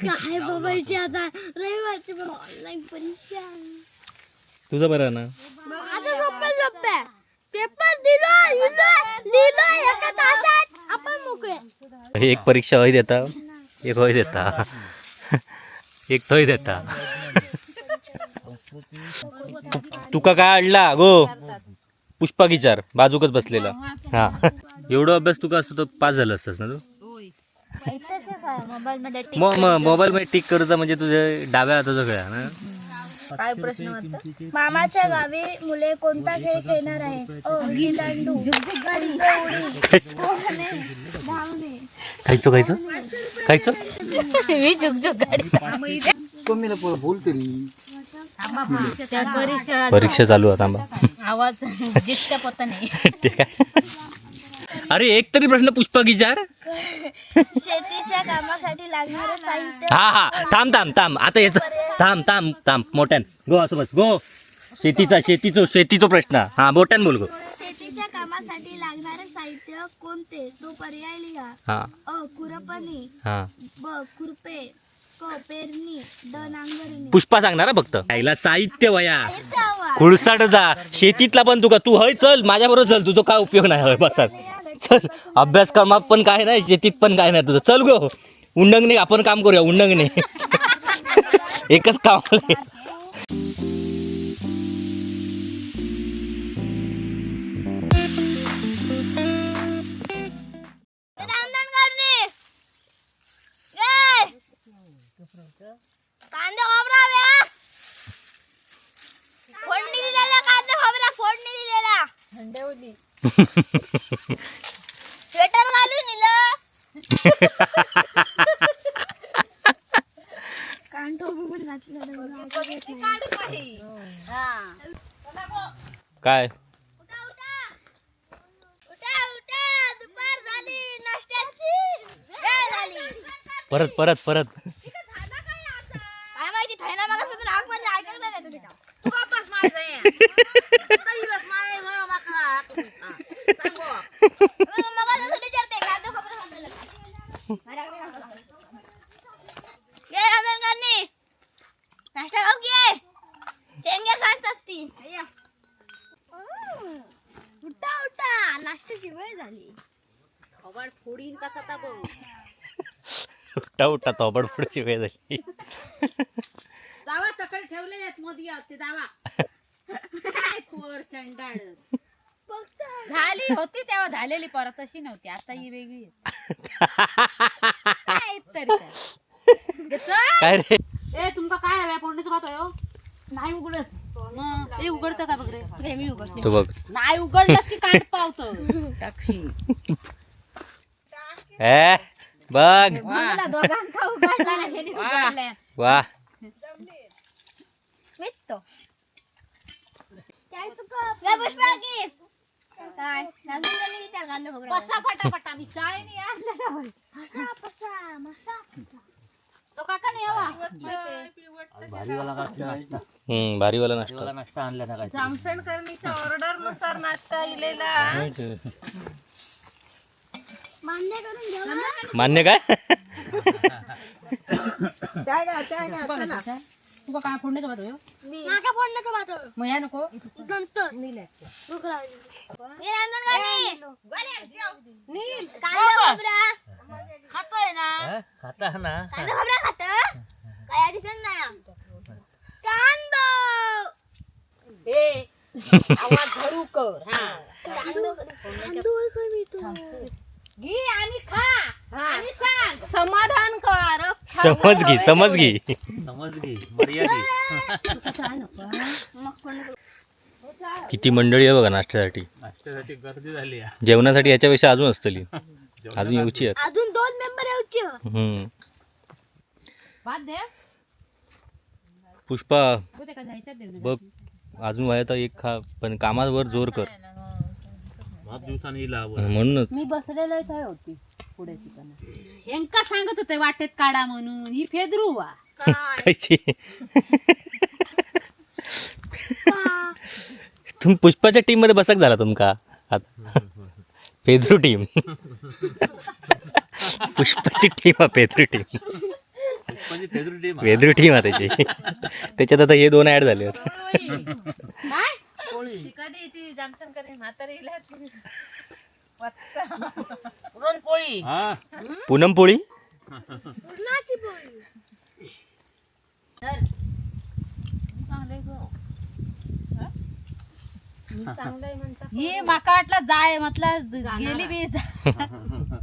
काय बाबा इथे आता रविवारची पण ऑनलाईन परीक्षा तुझं बरं ना? आता सोप्या सोप्या पेपर दिलो लिहिलो एका तासात आपण मोकळे. एक परीक्षा होय देता एक होय देता एक थंय देता. तु- तुका काय अडला? गो. पुष्पा विचार बाजूकच बसलेला. हा. एवढं अभ्यास तुका असतो तर पास झालं असतस ना तू? मोबाईल मध्ये मो मोबाईल मध्ये टिक करूचा म्हणजे तुझ्या डाव्या हाताचा खेळ ना? काय प्रश्न होता? मामाच्या गावी मुले कोणता खेळ खेळणार गिलांडू खायचो खायचो? खायचो? मी झुकझुक गाडी. परीक्षा चालू आहे थांबा. आवाज जितक्या पत्ता नाही अरे एक तरी प्रश्न पुष्पा विचार शेतीच्या कामासाठी लागणारं साहित्य. हा हा. थांब थांब थांब. आता याच थांब थांब थांब. मोठ्यान. गो असं बस. गो. शेतीचा शेतीचो शेतीचो प्रश्न. हा मोठ्यान बोल गो. शेतीच्या कामासाठी लागणारे साहित्य कोणते? तो पर्याय लिहा. हा. अ खुरपणी. हा. ब खुरपे. क पेरणी. ड नांगरणी. पुष्पा सांगणार हा फक्त. आईला साहित्य वया. खुळसाट जा. शेतीतला पण तुका तू हय चल. माझ्या बरोबर चल. तुझं काय उपयोग नाही. हय बसात चल अभ्यासक्रमात पण काय नाही शेतीत पण काय नाही तुझं. चल गो. उंडंगणे आपण काम करूया उंडंगणे. एकच काम आहे. कांदा खोबरा फोडणी दिलेला कांदा खोबरा फोडणी दिलेला स्वेटर घालून दिलं कांटो घातलं काय? परत परत परत काय माहिती थायना मला सुद्धा आग म्हणजे ऐकलं नाही तुझे का तू वापस माझं नाश्ता खाऊ घे शेंगे खात असती उठा उठा नाश्त्याची वेळ झाली खबर फोडीन कसा ता बघ उठा तोबड पुढची वेळ झाली. जावा तकडे ठेवले आहेत मोदी आहोत ते जावा काय पोर चंडाळ. झाली होती तेव्हा झालेली परत तशी नव्हती आता ही वेगळी आहे. काय तरी काय. गे चल. काय रे? ए तुमका काय हव्या फोडणीचं खातोय हो? नाही उघडत. मग हे उघडतं का बघ रे? मी उघडते. तू बघ. नाही उघडलंस की काट पावतो? टाकशी ए? बघ. दोघांका उघडला नाही ह्याने उघडलंय. वा. मित्तो काय चुका काय पुष्पा की काय? नवीन नवीन विचार कांदा खोबरा बसा फटाफटा मी चाय नाही आणलेला होय. मसा पसा मसा. तो काका नाही यावा हम्म भारीवाला नाश्ता. जामसंडकर्णीच्या ऑर्डरनुसार नाश्ता इलेला. मान्य घ्या काय तुला काय फोडण्याचं भात होय? माका फोडण्याचं भात हवं. मग या नको. नंतर. भूक लागली. रांजण गाणी. कांदा खोबरा. खातोय ना? खाता ना. कांदा खोबरा खात? काय दिसत नाही कांदा. ए आवाज धरू कर हा कांदो कांदो होय काय मी तो घे आणि खा आणि सांग समाधान समज घे समज घे. किती मंडळी आहे बघा नाश्त्यासाठी. जेवणासाठी याच्यापेक्षा अजून असतली. अजून येऊची आहेत. अजून दोन मेंबर यायचे हम्म. भात दे. पुष्पा तू ते का जायचं देऊ बघ. अजून व्हाय तर एक खा पण कामावर जोर कर. म्हणूनच. मी बसलेलो काय होती? पुढे ठिकाणी. हेंका सांगत होते वाटेत काढा म्हणून. ही फेदरू वा. खायची तुम्ही पुष्पाच्या टीममध्ये बसक झाला तुमका? आता. पेद्रू टीम पुष्पाची टीम हा पेद्रू टीम वेदरू टीम आहे त्याची. त्याच्यात आता हे दोन ऍड झाले आहेत. काय? ती कधी ती म्हातारी. पुरणपोळी. पूनम पोळी पुरणाची पोळी. चल. चांगलंय गं. ही माका वाटलं जाय म्हटलं गेली बी जा-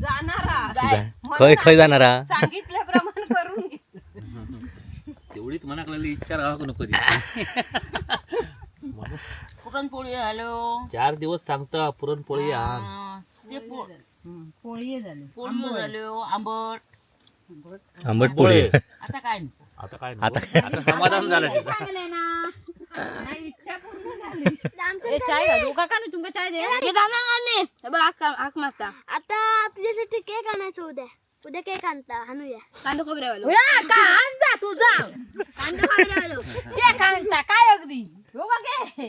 जाणारा. जा- खय खय जाणारा. सांगितल्याप्रमाणे करून घे. तेवढीच मनाक लागली इच्छा राहा नको पुरणपोळी हॅलो. चार दिवस सांगता पुरणपोळी आण. हा, पोळी झाली आंबट. आंबट. पोळी. आता काय आता काय आता समाधान झालं चांगले ना. नाही, इच्छा पूर्ण झाली. ए, चाय घालू. का का नाही तुमका चाय दे. आता तुझ्यासाठी केक आणायचं उद्या. उद्या केक आणता. आणूया. कांदा खोबऱ्या उया, का? आण जा तू जा. के कांता काय अगदी? हो बघे के?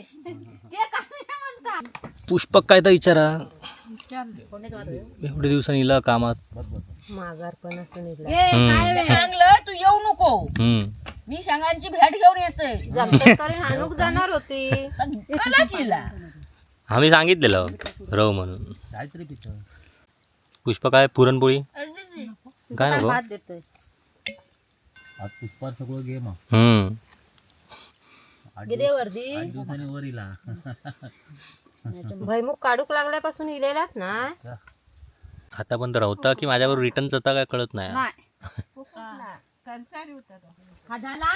काय म्हणता. पुष्पक काय तर विचारा? एवढ्या दिवसांनी इला कामात? ए, काय रे? चांगलं? तू येऊ नको. हम्म. मी शेंगांची भेट घेऊन येतोय. हाणूक जाणार होते. आम्ही सांगितलेलं रव म्हणून. पुष्पक काय? पुरणपोळी? काय नको? भात देतोय. हम्म. गिरे वर्दी. भैमुख काढूक लागल्यापासून इलेलाच ना. आता पण तर होता की माझ्यावर रिटर्न जाता काय कळत नाही. नाही. हा. झाला?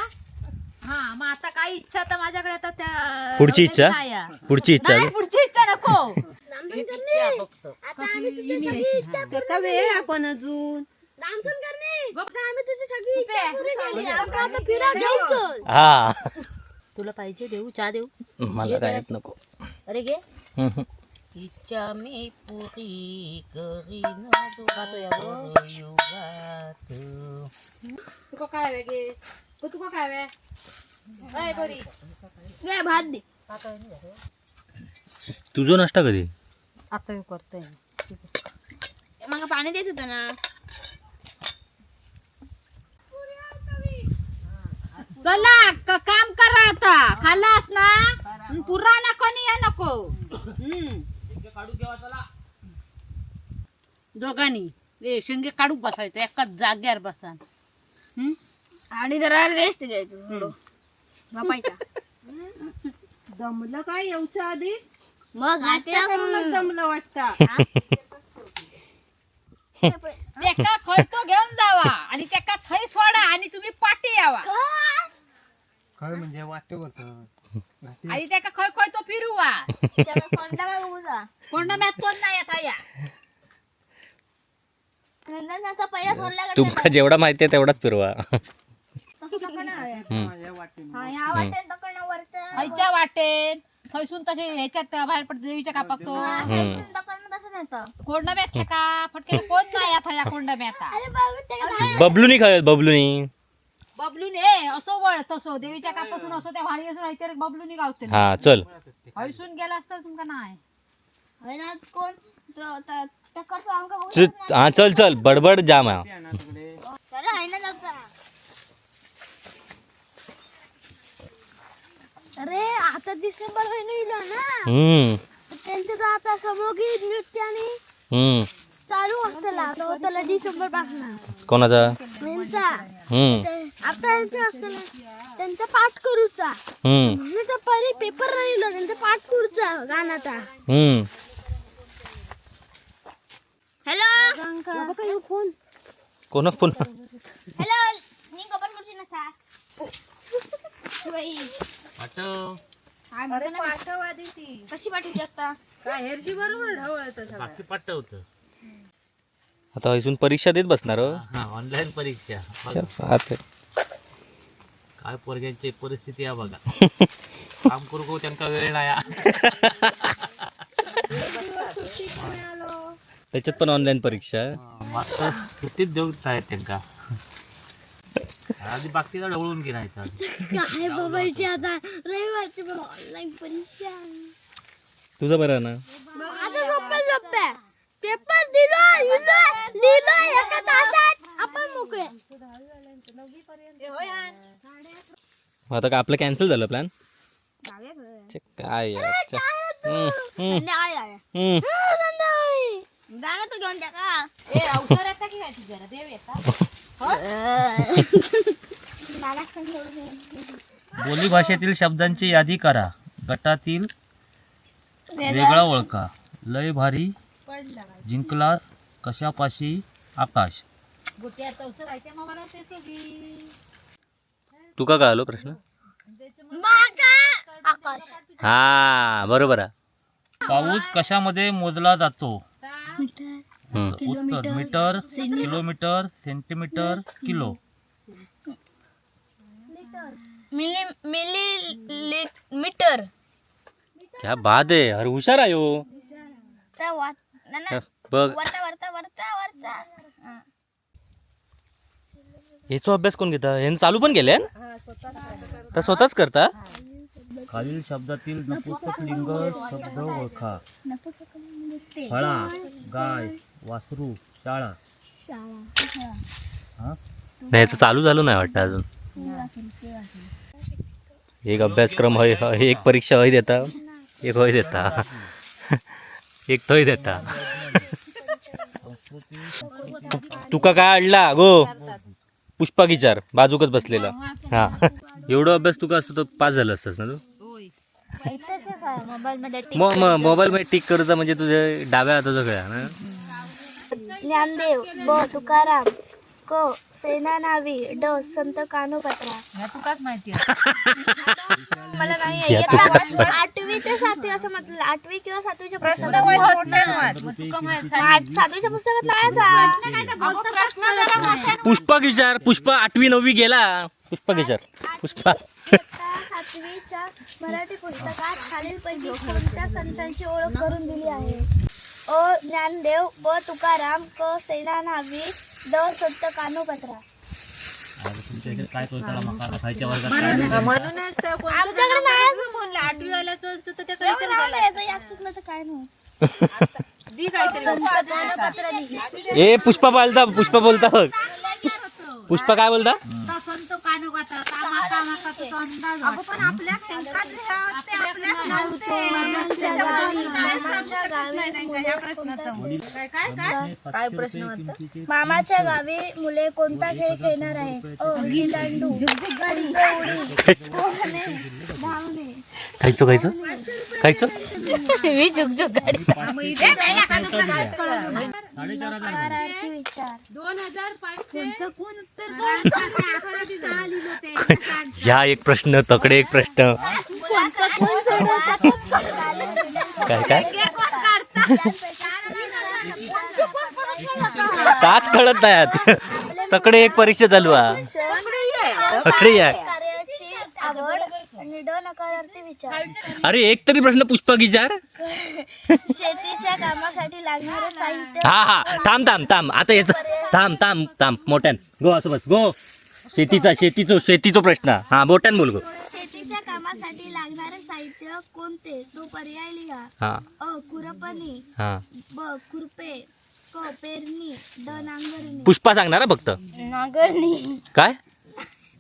हा मग आता काय इच्छा तर माझ्याकडे आता त्या पुढची इच्छा? नाही आहे. पुढची इच्छा नाही, पुढची इच्छा नको. दामसन करणे. आता आम्ही तुझी सगळी इच्छा? का वेळ आपण अजून? दामसन करणे. आता आम्ही तुझी सगळी इच्छा पुरी केली आता आता फिरा घेऊन चल हा. तुला पाहिजे देऊ चहा देऊ? मला काय येत नको. अरे घे. इच्छा मी पुरी करीन युगात तुका काय तू तुका काय हवे? अय बरी घे भात दे. तुझं नाश्ता कधी? आता मी करतोय. मग पाणी देत होतं ना. चला क- काम करा आता. खाल्लास ना? पुरा ना कोणी या नको. हम्म. दोघांनी. ए शेंगे काढूक बसायचं एकाच जाग्यावर बसा हम्म? आणि जरा रेस्ट घ्यायचं थोडं. दमलं काय येऊच्या आधी? मग करूनच दमलं वाटतं. त्याका खळतो घेऊन जावा आणि त्याका थै सोडा आणि तुम्ही पाठी यावा. आणि त्याका खय खय तो फिरवा. कोणता मॅच कोण नाही आता या तुमका जेवढा माहिती आहे तेवढाच फिरवा. खायच्या वाटेन. थैसून तसे ह्याच्यात बाहेर पडते देवीच्या कापाक तो. कोंडा मॅच का फटके कोण नाही आता या कोंडा मॅचा बबलूनी खाय बबलूनी. बबलून ए असो वळ तसो. देवीच्या कापासून असो त्या वाडी असून राहते बबलूनी गावते. हा चल. हैसून गेला असता तुमका नाही. होय ना, कोण? तो- त- तकडचं आमका बघू च- हा चल चल. बडबड जाम आहे. चला ना अरे आता डिसेंबर महिना येलो ना. हम्म. त्यांचं तर आता समोगीत नृत्य आणि हम्म. चालू असतला आता होतला डिसेंबरपासून. कोणाचा? त्यांचा हम्म. ते- आता यांचं असतला त्यांचा पाठ करूचा. हम्म. तर पहिले पेपर राहिलो त्यांचा पाठ करूचा गाण्याचा. हम्म. हॅलो? फोन कोण? Phone hello? मी कबर करची नसा बाई अरे पाठवादी ती. कशी पाठवली असता काय हेरशी बरोबर ढवळत सगळं. आता इथून परीक्षा देत बसणार हो. ऑनलाईन परीक्षा. क्या पोरग्यांची परिस्थिती आहे बघा. काम करू करू त्यांना वेळ नाही त्याच्यात पण ऑनलाईन परीक्षा आहे. मास्तर सुट्टीत देऊच आहेत त्यांना. आधी बाकीचा ढवळून घेण्याचा काय बाबाची आता रविवारची पण ऑनलाईन परीक्षा तुझं बरं आहे ना? आता सोप्या सोप्या. पेपर दिलो लिहिलो लिहिलो एका तासात. आपण मोकळे. मग आता काय आपलं कॅन्सल झालं प्लॅन काय यार, च्या. हम्म, हम्म, हम्म. जाणं तू घेऊन त्या का? ए अवसर येता की काय तुझ्या देव येता. बोली भाषेतील शब्दांची यादी करा. गटातील वेगळा ओळखा. लय भारी. जिंकला कशापाशी? आकाश. गोट्याचं अवसर आहे त्या मला ते सगळी. तू का आलो प्रश्न? आकाश. हा बरोबर आहे. पाऊस कशामध्ये मोजला जातो? हम्म. उत्तर metre kilometre centimetre kilo. Milli millimetre. क्या बात आहे. अरे हुशार आहे त्या वाट ना. ना बघ. वरता वरता वरता वरता. याचा अभ्यास कोण घेता? यांनी चालू पण केले तर स्वतःच करता? खालील शब्दातील नपुसक लिंग शब्द ओळखा. फळा गाय वासरू शाळा. हा? नाही याचं चालू झालं नाही वाटतं अजून. एक अभ्यासक्रम हय हय- एक परीक्षा हय देता. एक हय देता. एक थंय देता तुका काय अडला? गो. पुष्पा विचार बाजूकच बसलेला. हा. एवढं अभ्यास तुका असतं तर पास झालं असतंस ना तू? होय. मोबाईल मध्ये मग मग मोबाईल मध्ये टिक करूचा म्हणजे तुझ्या डाव्या हाताचा खेळ ना? ज्ञानदेव ब तुकाराम. क सेना नावी ड संत कानोपत्रा. ह्या तुकाच माहिती आहे. मला नाही येत. आठवी ते सातवी असं म्हटलं. आठवी किंवा सातवीच्या पुस्तकात मग तुका माहीत आठ- सातवीच्या पुस्तकात नाही पुष्पा विचार पुष्पा आठवी नववी गेला. पुष्पा विचार पुष्पा. सातवीच्या मराठी पुस्तकात खालीलपैकी कोणत्या संतांची ओळख करून दिली आहे? अ ज्ञानदेव ब तुकाराम क सेना नावी ड संत कानोपत्रा तुमच्या इथे काय करताना मका खायच्या वर्गात म्हणूनच आमच्याकडे नाही असं म्हणलं आठवी तर दे, यात चुकलं तर काय नाही दी काहीतरी. ए पुष्पा बोलता पुष्पा बोलता बघ पुष्पा काय बोलता? संत कानू काता कामा कामा का तो अंदाज अगं पण आपल्या काय प्रश्न होता? मामाच्या गावी मुले कोणता खेळ खेळणार आहे? अ खायचो खायचो? खायचो? मी झुकझुक गाडी विचार. ह्या एक प्रश्न तकडे एक प्रश्न. काय काय? काच कळत नाही आत. तकडे एक परीक्षा चालू आहे. तकडे आहे. नकारार्थी विचार अरे एक तरी प्रश्न पुष्पा विचार शेतीच्या कामासाठी लागणारे साहित्य. हा हा. थांब थांब थांब. आता याच थांब थांब थांब. मोठ्यान. गो असं बस. गो. शेतीचा शेतीचो शेतीचो प्रश्न. हा मोठ्यान बोल गो. शेतीच्या कामासाठी लागणारे साहित्य कोणते? तो पर्याय लिहा. हा. अ खुरपणी हा. ब खुरपे. क पेरणी. ड नांगरणी. पुष्पा सांगणार हा फक्त. नांगरणी. काय?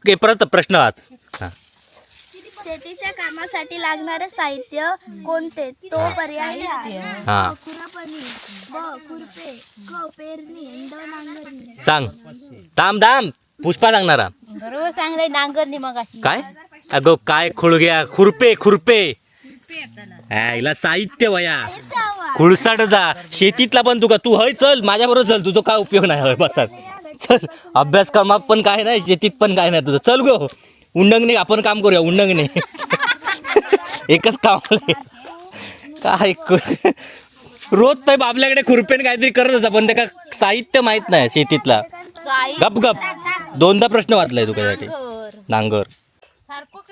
के परत प्रश्न आज शेतीच्या कामासाठी लागणारे साहित्य कोणते? तो पर्याय हा. सांग. थांब थांब. पुष्पा सांगणारा बरोबर चांगले नांगरणी मग अशी काय? अगो काय खुळग्या? खुरपे खुरपे. हा, हिला साहित्य वया. खुळसाट जा. शेतीतला पण तुका तू हय चल. माझ्या बरोबर चल. तुझं काय उपयोग नाही? हय बसात चल. अभ्यासक्रमात पण काय नाही शेतीत पण काय नाही तुझं. चल गो. उंडंगणे आपण काम करूया उंडंगणे. एकच काम. काय रोज तर बाबल्याकडे खुरपेन काहीतरी करत असता पण त्याका साहित्य माहीत नाही शेतीतला. गप गप. दोनदा प्रश्न वाचलाय तू त्यासाठी. नांगर.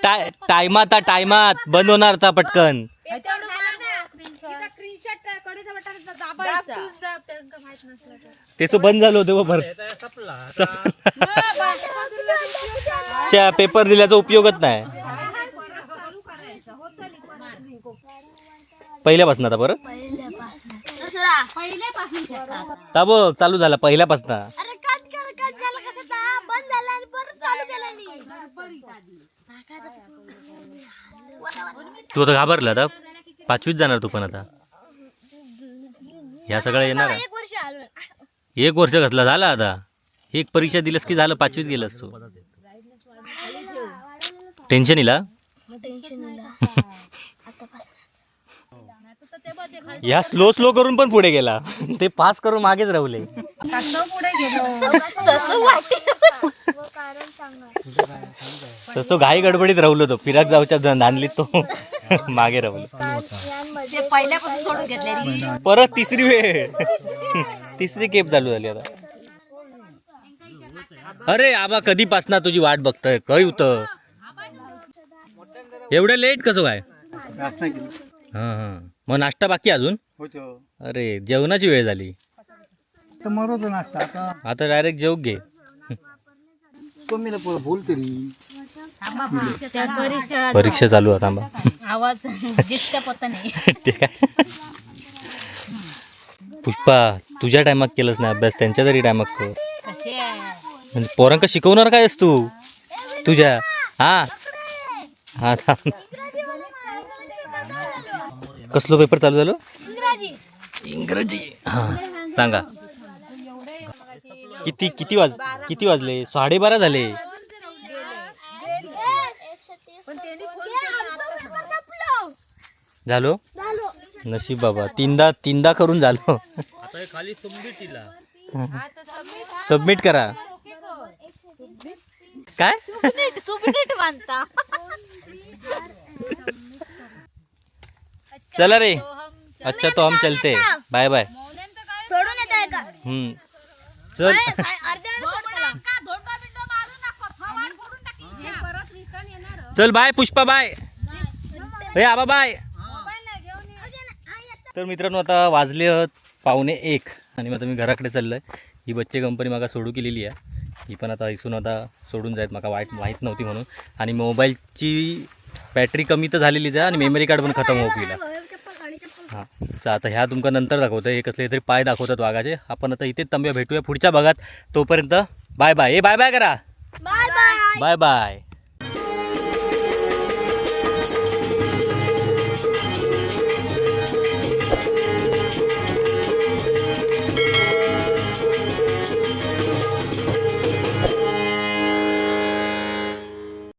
टाय टायमात टायमात बंद होणार आता पटकन. त्याचं बंद झालं होतं भर. च्या पेपर दिल्याचा उपयोगच नाही. पहिल्यापासून आता बरं? पहिल्यापासून ता बघ चालू झाला पहिल्यापासून. अरे कट कर कट झालं कसं? ता? बंद झाला आणि परत तू आता घाबरला आता. पाचवीत जाणार तू पण आता. ह्या सगळ्या येणार आहे. एक वर्ष आलो एक वर्ष कसला झाला आता. एक परीक्षा दिलंस की झालं पाचवीत गेलास तू? टेन्शन इला टेन्शन या स्लो स्लो करून पण पुढे गेला. ते पास करून मागेच राहुले. तसं घाई गडबडीत राहुलो तो. फिराक जाऊच्या धानलीत तो. मागे राहुलो ते पहिल्यापासून सोडून घेतले. परत तिसरी वेळ. तिसरी केप चालू झाली आता. अरे आबा कधीपासना तुझी वाट बघतोय? काय होतं एवढं लेट कसं काय? हा हा. मग नाश्ता बाकी अजून? अरे जेवणाची वेळ झाली. नाश्ता आता. आता डायरेक्ट जेव घे. कमी बोल तरी. परीक्षा परीक्षा चालू आहे थांबा. आवाज पत्ता नाही. ते काय पुष्पा तुझ्या टायमात केलंच नाही अभ्यास? त्यांच्या तरी टायमात कर? म्हणजे पोरांका शिकवणार काय आहेस तू? तुझ्या? हा. हा थांब. कसलो पेपर चालू झालो? इंग्रजी. हा सांगा. किती किती वाज किती वाजले? साडेबारा झाले. झालो? नशीब बाबा. तीनदा तीनदा करून झालो. आता खाली सबमिट सबमिट करा. काय? चला रे. अच्छा तो हम चलते. बाय बाय हम्म. चल. चल बाय पुष्पा बाय हे आबा बाय तर मित्रांनो आता वाजले आहेत पावणे एक. आणि मग आता मी घराकडे चाललो आहे ही बच्चे कंपनी मागा सोडू केलेली आहे. ही पण आता इथून आता सोडून जायत. माका वाईट माहीत नव्हती म्हणून. आणि मोबाईलची बॅटरी कमी तर झालेलीच आहे आणि मेमरी कार्ड पण खतम होऊ गेला. हां. तर आता ह्या तुमका नंतर दाखवतं हे कसले तरी पाय दाखवतात वाघाचे. आपण आता इथेच तंब्या भेटूया पुढच्या भागात. तोपर्यंत बाय बाय. ए बाय बाय करा. Bye bye. Bye bye.